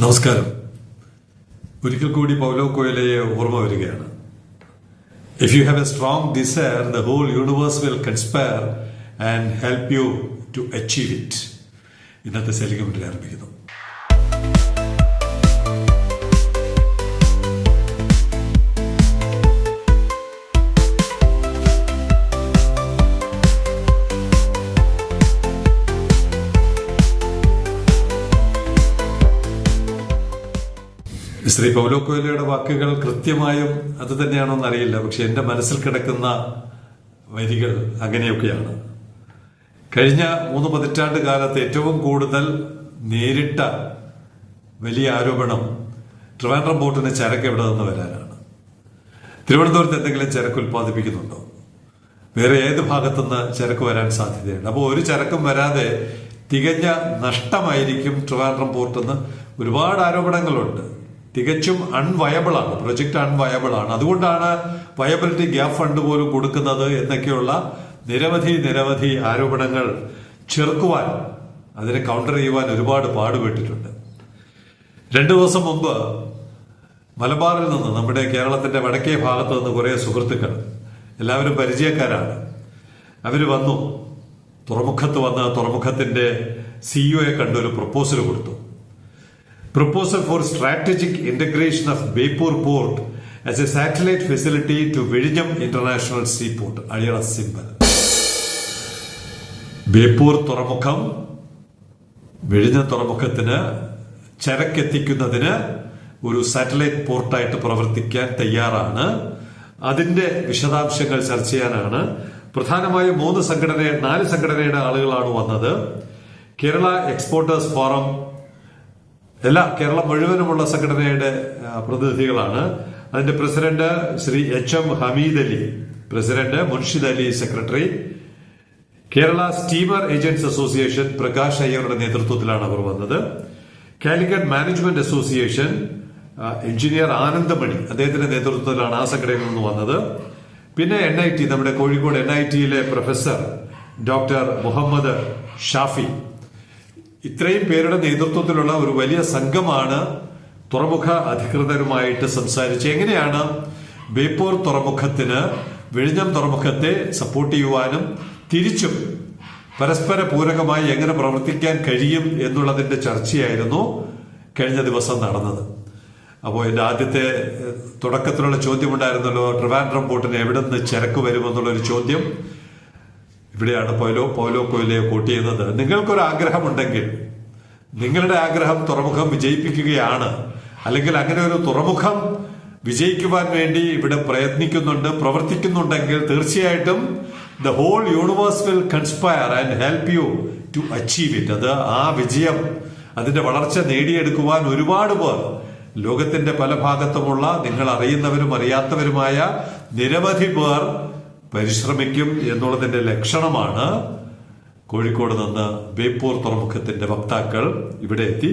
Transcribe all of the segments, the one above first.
നമസ്കാരം. ഒരിക്കൽ കൂടി പൗലോ കോയിലയെ ഓർമ്മ വരികയാണ്. If you have a strong desire the whole universe will conspire and help you to achieve it ഇന്നത്തെ സെലിഗമെന്റ് ആരംഭിക്കുന്നു. ശ്രീ പൗലോ കൊയ്ലോയുടെ വാക്കുകൾ കൃത്യമായും അത് തന്നെയാണോ എന്നറിയില്ല പക്ഷെ എന്റെ മനസ്സിൽ കിടക്കുന്ന വരികൾ അങ്ങനെയൊക്കെയാണ്. കഴിഞ്ഞ മൂന്ന് പതിറ്റാണ്ട് കാലത്ത് ഏറ്റവും കൂടുതൽ നേരിട്ട വലിയ ആരോപണം ട്രിവാൻഡ്രം ബോട്ടിന് ചരക്ക് എവിടെ നിന്ന് വരാനാണ്. തിരുവനന്തപുരത്ത് എന്തെങ്കിലും ചരക്ക് ഉൽപ്പാദിപ്പിക്കുന്നുണ്ടോ? വേറെ ഏത് ഭാഗത്തുനിന്ന് ചരക്ക് വരാൻ സാധ്യതയുണ്ട്? അപ്പോൾ ഒരു ചരക്കും വരാതെ തികഞ്ഞ നഷ്ടമായിരിക്കും ട്രിവാൻഡ്രം പോർട്ടെന്ന് ഒരുപാട് ആരോപണങ്ങളുണ്ട്. തികച്ചും പ്രൊജക്ട് അൺവയബിൾ ആണ്. അതുകൊണ്ടാണ് വയബിലിറ്റി ഗ്യാപ് ഫണ്ട് പോലും കൊടുക്കുന്നത് എന്നൊക്കെയുള്ള നിരവധി നിരവധി ആരോപണങ്ങൾ ചെറുക്കുവാൻ അതിനെ കൗണ്ടർ ചെയ്യുവാൻ ഒരുപാട് പാടുപെട്ടിട്ടുണ്ട്. രണ്ടു ദിവസം മുമ്പ് മലബാറിൽ നിന്ന് നമ്മുടെ കേരളത്തിന്റെ വടക്കേ ഭാഗത്ത് നിന്ന് കുറെ സുഹൃത്തുക്കൾ എല്ലാവരും പരിചയക്കാരാണ്. അവർ വന്നു. തുറമുഖത്ത് വന്ന് തുറമുഖത്തിന്റെ സിഇഒയെ കണ്ടൊരു പ്രപ്പോസൽ കൊടുത്തു. Proposal for strategic integration of Beypore port as a satellite facility to വിഴിഞ്ഞം international sea port symbol. Beypore തുറമുഖം വിഴിഞ്ഞ തുറമുഖത്തിന് ചരക്കെത്തിക്കുന്നതിന് ഒരു സാറ്റലൈറ്റ് പോർട്ടായിട്ട് പ്രവർത്തിക്കാൻ തയ്യാറാണ്. അതിന്റെ വിശദാംശങ്ങൾ ചർച്ച ചെയ്യാനാണ്. പ്രധാനമായും മൂന്ന് സംഘടന നാല് സംഘടനയുടെ ആളുകളാണ് വന്നത്. കേരള എക്സ്പോർട്ടേഴ്സ് ഫോറം എല്ലാ കേരളം മുഴുവനുമുള്ള സംഘടനയുടെ പ്രതിനിധികളാണ്. അതിന്റെ president Shri H M Hameed Ali president Munshid Ali secretary. Kerala steamer agents association Prakash അയ്യരുടെ നേതൃത്വത്തിലാണ് അവർ വന്നത്. Calicut management association engineer Anandamani അദ്ദേഹത്തിന്റെ നേതൃത്വത്തിലാണ് ആ സംഘടനയിൽ നിന്ന് വന്നത്. പിന്നെ എൻ ഐ ടി നമ്മുടെ കോഴിക്കോട് എൻ ഐ ടിയിലെ പ്രൊഫസർ ഡോക്ടർ മുഹമ്മദ് ഷാഫി ഇത്രയും പേരുടെ നേതൃത്വത്തിലുള്ള ഒരു വലിയ സംഘമാണ് തുറമുഖ അധികൃതരുമായിട്ട് സംസാരിച്ച് എങ്ങനെയാണ് ബേപ്പൂർ തുറമുഖത്തിന് വിഴിഞ്ഞം തുറമുഖത്തെ സപ്പോർട്ട് ചെയ്യുവാനും തിരിച്ചും പരസ്പര പൂരകമായി എങ്ങനെ പ്രവർത്തിക്കാൻ കഴിയും എന്നുള്ളതിന്റെ ചർച്ചയായിരുന്നു കഴിഞ്ഞ ദിവസം നടന്നത്. അപ്പോൾ എന്റെ ആദ്യത്തെ തുടക്കത്തിലുള്ള ചോദ്യം ഉണ്ടായിരുന്നല്ലോ ട്രിവാൻഡ്രം ബോട്ടിന് എവിടെ നിന്ന് ചരക്ക് വരുമെന്നുള്ളൊരു ചോദ്യം. ഇവിടെയാണ് പൗലോ പൗലോ കൊയിലയെ കോട്ട് ചെയ്യുന്നത് നിങ്ങൾക്കൊരു ആഗ്രഹമുണ്ടെങ്കിൽ നിങ്ങളുടെ ആഗ്രഹം തുറമുഖം വിജയിപ്പിക്കുകയാണ്. അല്ലെങ്കിൽ അങ്ങനെ ഒരു തുറമുഖം വിജയിക്കുവാൻ വേണ്ടി ഇവിടെ പ്രയത്നിക്കുന്നുണ്ട് പ്രവർത്തിക്കുന്നുണ്ടെങ്കിൽ തീർച്ചയായിട്ടും the whole universe will conspire and help you to achieve it അത് ആ വിജയം അതിന്റെ വളർച്ച നേടിയെടുക്കുവാൻ ഒരുപാട് പേർ ലോകത്തിന്റെ പല ഭാഗത്തുമുള്ള നിങ്ങൾ അറിയുന്നവരും അറിയാത്തവരുമായ നിരവധി പേർ പരിശ്രമിക്കും എന്നുള്ളതിന്റെ ലക്ഷണമാണ് കോഴിക്കോട് നിന്ന് ബേപ്പൂർ തുറമുഖത്തിന്റെ വക്താക്കൾ ഇവിടെ എത്തി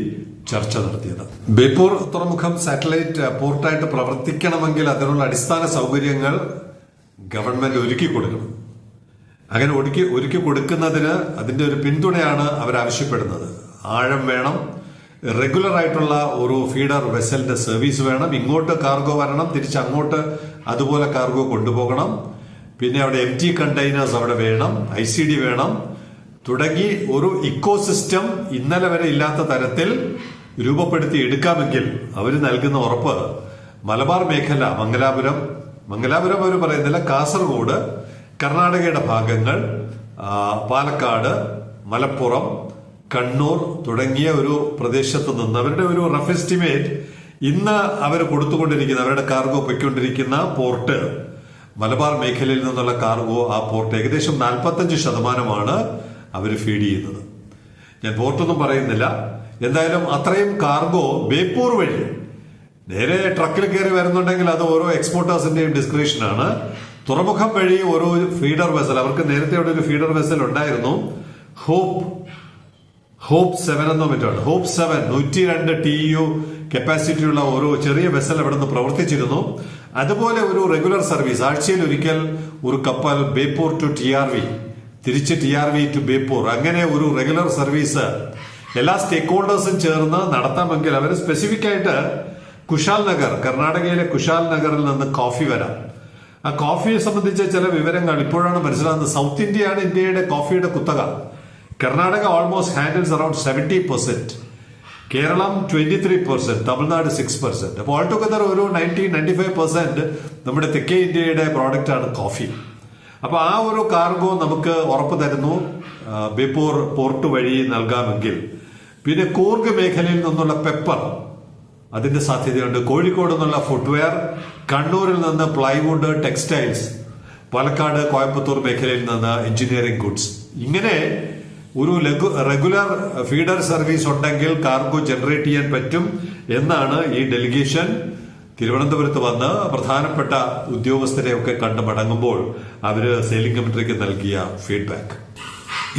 ചർച്ച നടത്തിയത്. ബേപ്പൂർ തുറമുഖം സാറ്റലൈറ്റ് പോർട്ടായിട്ട് പ്രവർത്തിക്കണമെങ്കിൽ അതിനുള്ള അടിസ്ഥാന സൗകര്യങ്ങൾ ഗവൺമെന്റ് ഒരുക്കി കൊടുക്കണം. അങ്ങനെ ഒരുക്കി ഒരുക്കി കൊടുക്കുന്നതിന് അതിന്റെ ഒരു പിന്തുണയാണ് അവർ ആവശ്യപ്പെടുന്നത് ആഴം വേണം റെഗുലർ ആയിട്ടുള്ള ഒരു ഫീഡർ വെസലിന്റെ സർവീസ് വേണം ഇങ്ങോട്ട് കാർഗോ വരണം തിരിച്ച് അങ്ങോട്ട് അതുപോലെ കാർഗോ കൊണ്ടുപോകണം. പിന്നെ അവിടെ എം ടി കണ്ടെയ്നേഴ്സ് അവിടെ വേണം ഐ സി ഡി വേണം. തുടങ്ങി ഒരു ഇക്കോസിസ്റ്റം ഇന്നലെ വരെ ഇല്ലാത്ത തരത്തിൽ രൂപപ്പെടുത്തി എടുക്കാമെങ്കിൽ അവർ നൽകുന്ന ഉറപ്പ് മലബാർ മേഖല മംഗലാപുരം. മംഗലാപുരം അവർ പറയുന്നില്ല കാസർഗോഡ് കർണാടകയുടെ ഭാഗങ്ങൾ പാലക്കാട് മലപ്പുറം കണ്ണൂർ തുടങ്ങിയ ഒരു പ്രദേശത്ത് നിന്ന് അവരുടെ ഒരു റഫ് എസ്റ്റിമേറ്റ് ഇന്ന് അവർ കൊടുത്തുകൊണ്ടിരിക്കുന്ന അവരുടെ കാർഗോ പൊയ്ക്കൊണ്ടിരിക്കുന്ന പോർട്ട് മലബാർ മേഖലയിൽ നിന്നുള്ള കാർഗോ ആ പോർട്ട് ഏകദേശം നാൽപ്പത്തഞ്ച് ശതമാനമാണ് അവർ ഫീഡ് ചെയ്യുന്നത്. ഞാൻ പോർട്ടൊന്നും പറയുന്നില്ല. എന്തായാലും അത്രയും കാർഗോ ബേപ്പൂർ വഴി നേരെ ട്രക്കിൽ കയറി വരുന്നുണ്ടെങ്കിൽ അത് ഓരോ എക്സ്പോർട്ടേഴ്സിന്റെയും ഡിസ്ക്രിപ്ഷനാണ് തുറമുഖം വഴി ഓരോ ഫീഡർ വെസൽ അവർക്ക് നേരത്തെ അവിടെ ഒരു ഫീഡർ വെസൽ ഉണ്ടായിരുന്നു. ഹോപ്പ് ഹോപ്പ് സെവൻ എന്നോ മറ്റാണ് ഹോപ്പ് സെവൻ നൂറ്റി രണ്ട് ടി യു കപ്പാസിറ്റിയുള്ള ഒരു ചെറിയ വെസൽ അവിടെ നിന്ന് പ്രവർത്തിച്ചിരുന്നു. അതുപോലെ ഒരു റെഗുലർ സർവീസ് ആഴ്ചയിൽ ഒരിക്കൽ ഒരു കപ്പൽ Beypore to T R V തിരിച്ച് T R V to Beypore അങ്ങനെ ഒരു റെഗുലർ സർവീസ് എല്ലാ സ്റ്റേക്ക് ഹോൾഡേഴ്സും ചേർന്ന് നടത്താമെങ്കിൽ അവർ സ്പെസിഫിക് ആയിട്ട് കുശാൽ നഗർ കർണാടകയിലെ കുശാൽ നഗറിൽ നിന്ന് കോഫി വരാം. ആ കോഫിയെ സംബന്ധിച്ച ചില വിവരങ്ങൾ ഇപ്പോഴാണ് മനസ്സിലാകുന്നത്. സൗത്ത് ഇന്ത്യയാണ് ഇന്ത്യയുടെ കോഫിയുടെ കുത്തക. Karnataka almost handles around seventy percent Keralam twenty three percent Tamil Nadu six percent അപ്പോൾ ഓൾ ടുഗദർ ഒരു നയന്റി നയന്റി ഫൈവ് പെർസെന്റ് നമ്മുടെ തെക്കേ ഇന്ത്യയുടെ പ്രോഡക്റ്റ് ആണ് കോഫി അപ്പോൾ ആ ഒരു കാർഗോ നമുക്ക് ഉറപ്പ് തരുന്നു ബിപ്പോർ പോർട്ട് വഴി നൽകാമെങ്കിൽ. പിന്നെ കൂർഗ് മേഖലയിൽ നിന്നുള്ള പെപ്പർ അതിന്റെ സാധ്യതയുണ്ട്. കോഴിക്കോട് നിന്നുള്ള ഫുട്വെയർ കണ്ണൂരിൽ നിന്ന് പ്ലൈവുഡ് ടെക്സ്റ്റൈൽസ് പാലക്കാട് കോയമ്പത്തൂർ മേഖലയിൽ നിന്ന് എഞ്ചിനീയറിംഗ് ഗുഡ്സ് ഇങ്ങനെ ഒരു ലഘു- റെഗുലർ ഫീഡർ സർവീസ് ഉണ്ടെങ്കിൽ കാർഗോ ജനറേറ്റ് ചെയ്യാൻ പറ്റും എന്നാണ് ഈ ഡെലിഗേഷൻ തിരുവനന്തപുരത്ത് വന്ന് പ്രധാനപ്പെട്ട ഉദ്യോഗസ്ഥരെ ഒക്കെ കണ്ട് മടങ്ങുമ്പോൾ അവർ സെയിലിംഗ് കമ്മിറ്റിക്ക് നൽകിയ ഫീഡ്ബാക്ക്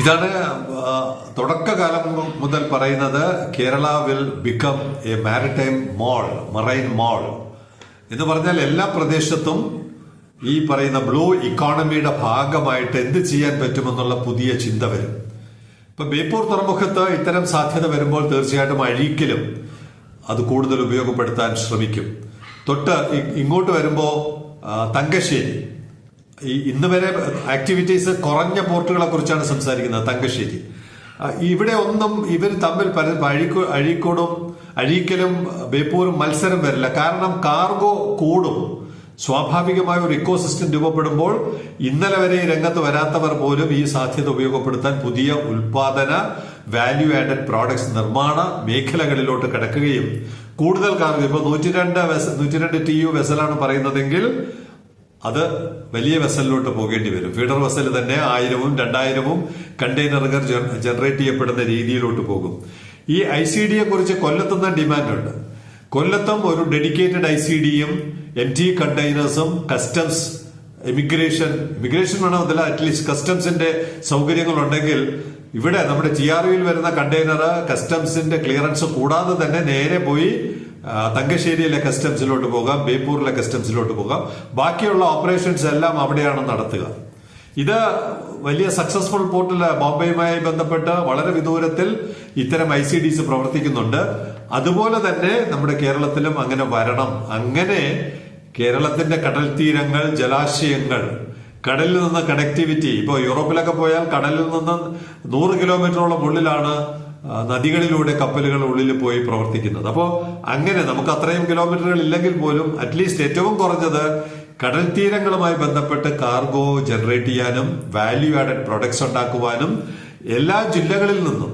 ഇതാണ് തുടക്കകാലം മുതൽ പറയുന്നത് Kerala will become a maritime mall marine mall എന്ന് പറഞ്ഞാൽ എല്ലാ പ്രദേശത്തും ഈ പറയുന്ന ബ്ലൂ ഇക്കോണമിയുടെ ഭാഗമായിട്ട് എന്ത് ചെയ്യാൻ പറ്റുമെന്നുള്ള പുതിയ ചിന്ത വരും. ഇപ്പൊ ബേപ്പൂർ തുറമുഖത്ത് ഇത്തരം സാധ്യത വരുമ്പോൾ തീർച്ചയായിട്ടും അഴീക്കലും അത് കൂടുതൽ ഉപയോഗപ്പെടുത്താൻ ശ്രമിക്കും. തൊട്ട് ഇങ്ങോട്ട് വരുമ്പോ ആ, തങ്കശ്ശേരി. ഈ ഇന്ന് വരെ ആക്ടിവിറ്റീസ് കുറഞ്ഞ പോർട്ടുകളെ കുറിച്ചാണ് സംസാരിക്കുന്നത് തങ്കശ്ശേരി. ഇവിടെ ഒന്നും ഇവർ തമ്മിൽ അഴീക്കോ അഴീക്കോടും അഴീക്കലും ബേപ്പൂരും മത്സരം വരില്ല. കാരണം കാർഗോ കൂടും. സ്വാഭാവികമായ ഒരു ഇക്കോസിസ്റ്റം രൂപപ്പെടുമ്പോൾ ഇന്നലെ വരെ രംഗത്ത് വരാത്തവർ പോലും ഈ സാധ്യത ഉപയോഗപ്പെടുത്താൻ പുതിയ ഉൽപാദന വാല്യൂ ആഡഡ് പ്രോഡക്ട്സ് നിർമ്മാണ മേഖലകളിലോട്ട് കിടക്കുകയും കൂടുതൽ കാർഗോ ഇപ്പൊ നൂറ്റിരണ്ട് നൂറ്റിരണ്ട് ടി യു വെസലാണ് പറയുന്നതെങ്കിൽ അത് വലിയ വെസലിലോട്ട് പോകേണ്ടി വരും. ഫീഡർ വെസൽ തന്നെ ആയിരവും രണ്ടായിരവും കണ്ടെയ്നറുകൾ ജനറേറ്റ് ചെയ്യപ്പെടുന്ന രീതിയിലോട്ട് പോകും. ഈ ഐ സി ഡിയെ കുറിച്ച് കൊല്ലത്തുന്ന ഡിമാൻഡ് ഉണ്ട് കൊല്ലത്തും ഒരു ഡെഡിക്കേറ്റഡ് ഐ സി ഡിയും എം ടി കണ്ടെയ്നേഴ്സും കസ്റ്റംസ് ഇമിഗ്രേഷൻ ഇമിഗ്രേഷൻ വേണം അതല്ല അറ്റ്ലീസ്റ്റ് കസ്റ്റംസിന്റെ സൗകര്യങ്ങൾ ഉണ്ടെങ്കിൽ ഇവിടെ നമ്മുടെ ജി ആർ വരുന്ന കണ്ടെയ്നർ കസ്റ്റംസിന്റെ ക്ലിയറൻസ് കൂടാതെ തന്നെ നേരെ പോയി തങ്കശ്ശേരിയിലെ കസ്റ്റംസിലോട്ട് പോകാം ബേപ്പൂരിലെ കസ്റ്റംസിലോട്ട് പോകാം. ബാക്കിയുള്ള ഓപ്പറേഷൻസ് എല്ലാം അവിടെയാണ് നടത്തുക. ഇത് വലിയ സക്സസ്ഫുൾ പോർട്ടൽ ബോംബെയുമായി ബന്ധപ്പെട്ട് വളരെ വിദൂരത്തിൽ ഇത്തരം ഐ സി ഡിസ് പ്രവർത്തിക്കുന്നുണ്ട്. അതുപോലെ തന്നെ നമ്മുടെ കേരളത്തിലും അങ്ങനെ വരണം. അങ്ങനെ കേരളത്തിന്റെ കടൽ തീരങ്ങൾ ജലാശയങ്ങൾ കടലിൽ നിന്ന് കണക്ടിവിറ്റി ഇപ്പോൾ യൂറോപ്പിലൊക്കെ പോയാൽ കടലിൽ നിന്ന് നൂറ് കിലോമീറ്ററോളം ഉള്ളിലാണ് നദികളിലൂടെ കപ്പലുകൾ ഉള്ളിൽ പോയി പ്രവർത്തിക്കുന്നത്. അപ്പോൾ അങ്ങനെ നമുക്ക് അത്രയും കിലോമീറ്ററുകൾ ഇല്ലെങ്കിൽ പോലും അറ്റ്ലീസ്റ്റ് ഏറ്റവും കുറഞ്ഞത് കടൽ തീരങ്ങളുമായി ബന്ധപ്പെട്ട് കാർഗോ ജനറേറ്റ് ചെയ്യാനും വാല്യൂ ആഡഡ് പ്രൊഡക്ട്സ് ഉണ്ടാക്കുവാനും എല്ലാ ജില്ലകളിൽ നിന്നും.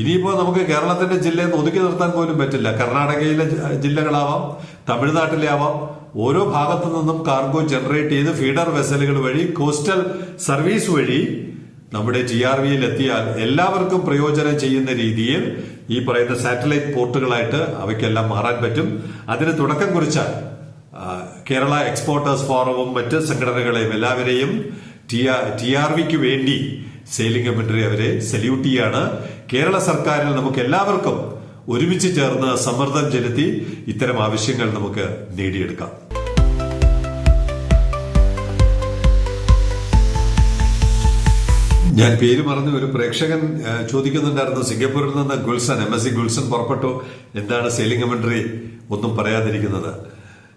ഇനിയിപ്പോ നമുക്ക് കേരളത്തിന്റെ ജില്ലയിൽ നിന്ന് ഒതുക്കി നിർത്താൻ പോലും പറ്റില്ല. കർണാടകയിലെ ജില്ലകളാവാം തമിഴ്നാട്ടിലെ ആവാം ഓരോ ഭാഗത്തു നിന്നും കാർഗോ ജനറേറ്റ് ചെയ്ത് ഫീഡർ വെസലുകൾ വഴി കോസ്റ്റൽ സർവീസ് വഴി നമ്മുടെ ജി ആർ വിയിൽ എത്തിയാൽ എല്ലാവർക്കും പ്രയോജനം ചെയ്യുന്ന രീതിയിൽ ഈ പറയുന്ന സാറ്റലൈറ്റ് പോർട്ടുകളായിട്ട് അവയ്ക്കെല്ലാം മാറാൻ പറ്റും. അതിന് തുടക്കം കുറിച്ചാൽ കേരള എക്സ്പോർട്ടേഴ്സ് ഫോറവും മറ്റ് സംഘടനകളെയും എല്ലാവരെയും ടി ആർ വിക്ക് വേണ്ടി സെയിലിംഗ് കമ്മിറ്റി അവരെ സല്യൂട്ട് ചെയ്യാണ്. കേരള സർക്കാരിൽ നമുക്ക് എല്ലാവർക്കും ഒരുമിച്ച് ചേർന്ന് സമ്മർദ്ദം ചെലുത്തി ഇത്തരം ആവശ്യങ്ങൾ നമുക്ക് നേടിയെടുക്കാം. ഞാൻ പേര് മറന്ന്. ഒരു പ്രേക്ഷകൻ ചോദിക്കുന്നുണ്ടായിരുന്നു സിംഗപ്പൂരിൽ നിന്ന് Gulsun M S C Gulsun പുറപ്പെട്ടു. എന്താണ് സെയിലിംഗ് കമന്ററി ഒന്നും പറയാതിരിക്കുന്നത്?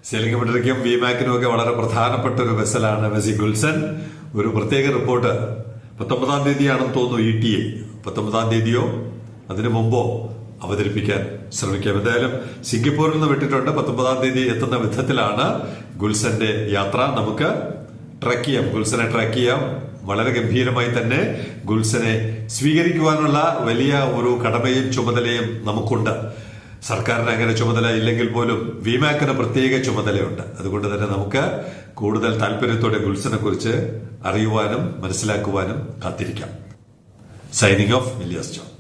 സെയിലിംഗ് വി വിമാക്കിനും ഒക്കെ വളരെ പ്രധാനപ്പെട്ട ഒരു വെസലാണ് മെസ്സി ഗുൽസൺ ഒരു പ്രത്യേക റിപ്പോർട്ട് പത്തൊമ്പതാം തീയതിയാണെന്ന് തോന്നുന്നു ഇ ടി എ പത്തൊമ്പതാം തീയതിയോ? അതിനു മുമ്പോ അവതരിപ്പിക്കാൻ ശ്രമിക്കാം. എന്തായാലും സിംഗപ്പൂരിൽ നിന്ന് വിട്ടിട്ടുണ്ട്. പത്തൊമ്പതാം തീയതി എത്തുന്ന വിധത്തിലാണ് ഗുൽസന്റെ യാത്ര. നമുക്ക് ട്രാക്ക് ചെയ്യാം. ഗുൽസനെ ട്രാക്ക് ചെയ്യാം. വളരെ ഗംഭീരമായി തന്നെ ഗുൽസനെ സ്വീകരിക്കുവാനുള്ള വലിയ ഒരു കടമയും ചുമതലയും നമുക്കുണ്ട്. സർക്കാരിന് അങ്ങനെ ചുമതല ഇല്ലെങ്കിൽ പോലും വിമാക്കിന് പ്രത്യേക ചുമതലയുണ്ട്. അതുകൊണ്ട് തന്നെ നമുക്ക് കൂടുതൽ താല്പര്യത്തോടെ ഗുൽസിനെ കുറിച്ച് അറിയുവാനും മനസ്സിലാക്കുവാനും കാത്തിരിക്കാം. Signing off Elias John